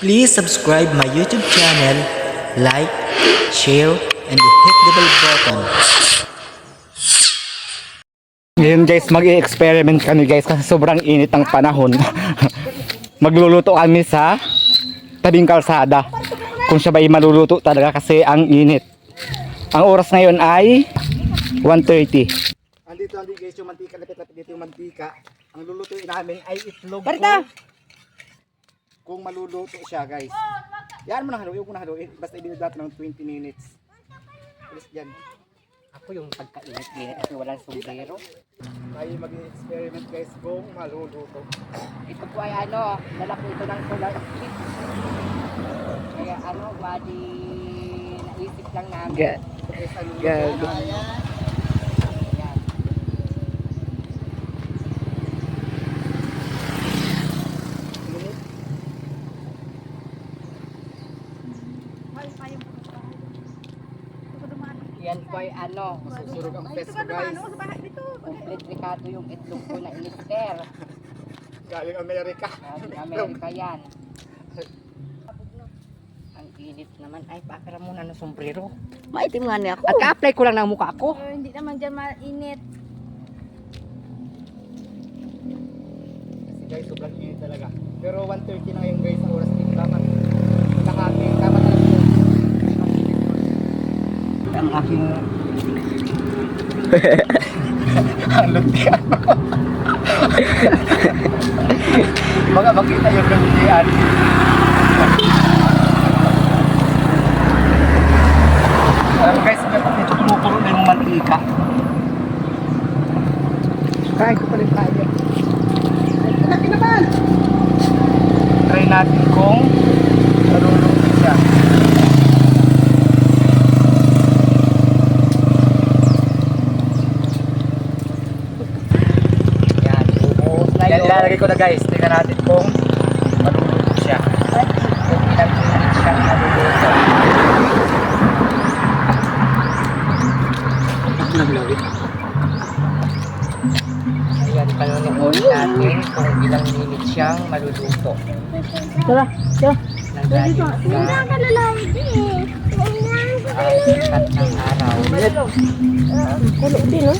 Please subscribe my YouTube channel, like, share, and hit the bell button. Ngayon guys, mag-experiment kami guys kasi sobrang init ng panahon. Magluluto kami sa tabing kalsada. Kung siya ba ay maluluto talaga kasi ang init. Ang oras ngayon ay 1.30. Andito, andito guys yung mantika, lapit-lapit dito yung mantika. Ang lulutuin namin ay itlog Barita! Kung, maluluto siya guys. Yan mo na haluin, mo na haluin. Basta ibigay natin ng 20 minutes. Alis dyan. Ako yung pagkainit-init kasi walang sombrero. Tayo mag-experiment guys kung maluluto. Ito po ay ano, lalaki ito ng solar. Kaya ano, body naisip lang namin. Ga- Guys, Yan po ay ano, Susurog ang pesto guys. kompletrikado yung itlog ko na ilister. Galing Amerika. Galing Amerika yan. Ang init naman. Ay, pakara muna ng sombrero. Maitim nga niya ako. At ka-apply ko lang ng mukha ko. Eh, hindi naman dyan mainit. Kasi guys, sobrang init talaga. Pero 1.30 na ngayon guys, ang oras dito. Tama. Nakati, tama talaga yun. Ang aking Ang luntian mo. Mga makita yung luntian. Mo guys, ito kumukulo na yung mantika. Kain ko pa rin tayo. Laki naman! Try natin kung marunong siya. yan. Bubuhos na Yan, yun. ilalagay ko na guys. Tingnan natin kung marunong siya. Kung ilang minutes siyang naluluto. Ayan, panonoodin natin kung ilang minutes siyang maluluto. Tara, tara. Nanggaling sa ka na lang din. ang sikat ng araw. Kulo din, no?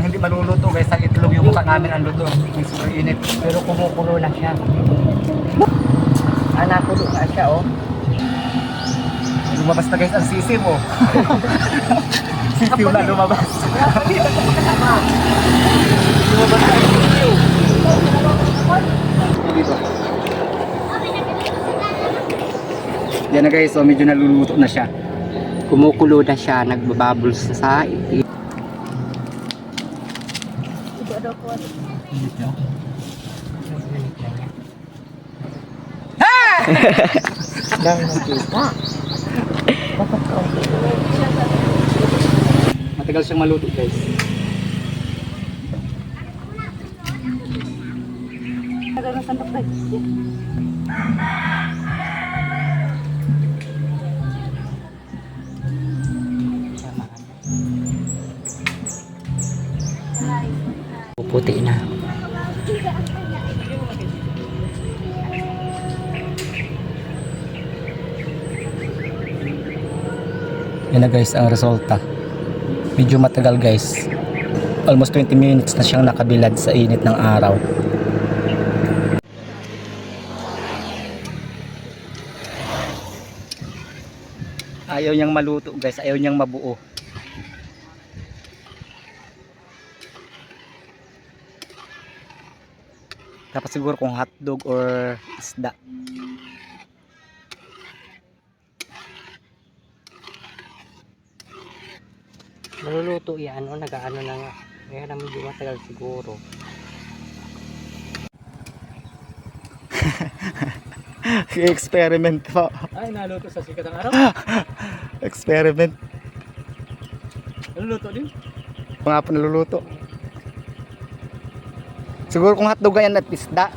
Hindi maluluto guys. Ang itlog yung mukha namin ang luto. Yung super init. Pero kumukulo na siya. Ah, nakulo na siya, oh. Lumabas na guys ang sisi mo. sisiw na lumabas. lumabas na ang sisiw. Dito. Yan na guys, so medyo naluluto na siya. Kumukulo na siya, nagbabubbles na sa itik. Dami ng. Matagal siyang maluto guys. Tagal na sandok tayo. Puputi na. Yan na guys ang resulta. Medyo matagal guys. Almost 20 minutes na siyang nakabilad sa init ng araw. Ayaw niyang maluto guys, ayaw niyang mabuo. Dapat siguro kung hotdog or isda. Maluluto yan, oh, nag-ano na nga. Kaya na medyo matagal siguro. Experiment po. Ay, naluto sa sikat ng araw. Experiment. Naluto din. Mga po naluluto. Siguro kung hotdog yan at isda.